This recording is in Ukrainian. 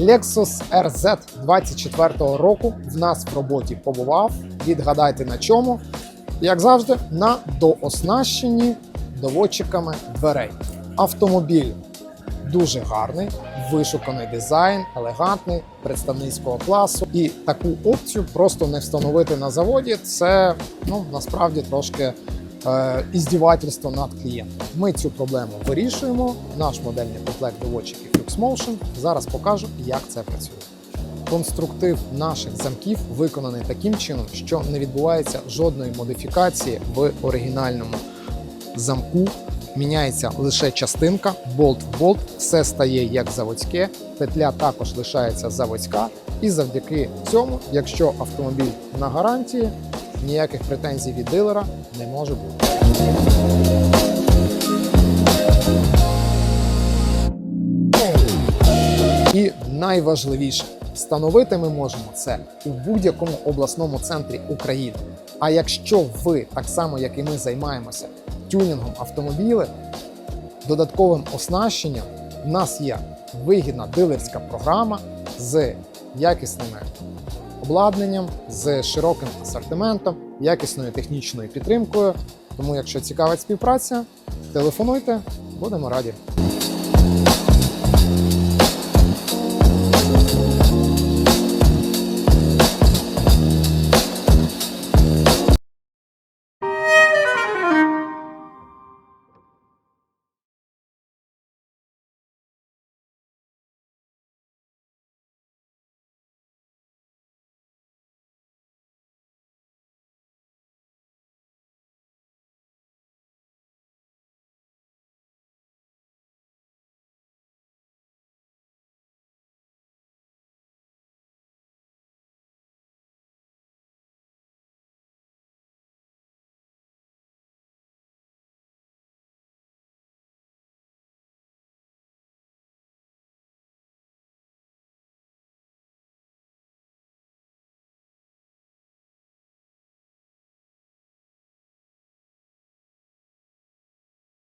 Lexus RZ 24-го року в нас в роботі побував. Відгадайте на чому. Як завжди, на дооснащенні доводчиками дверей. Автомобіль дуже гарний, вишуканий дизайн, елегантний, представницького класу. І таку опцію просто не встановити на заводі. Це ну насправді трошки іздівательство над клієнтом. Ми цю проблему вирішуємо. Наш модельний комплект доводчиків FluxMotion. Зараз покажу, як це працює. Конструктив наших замків виконаний таким чином, що не відбувається жодної модифікації в оригінальному замку. Міняється лише частинка, болт в болт, все стає як заводське, петля також лишається заводська, і завдяки цьому, якщо автомобіль на гарантії, ніяких претензій від дилера не може бути. І найважливіше, встановити ми можемо це у будь-якому обласному центрі України. А якщо ви, так само як і ми, займаємося тюнінгом автомобілів, додатковим оснащенням, в нас є вигідна дилерська програма з якісним обладнанням, з широким асортиментом, якісною технічною підтримкою. Тому, якщо цікавить співпраця, телефонуйте, будемо раді.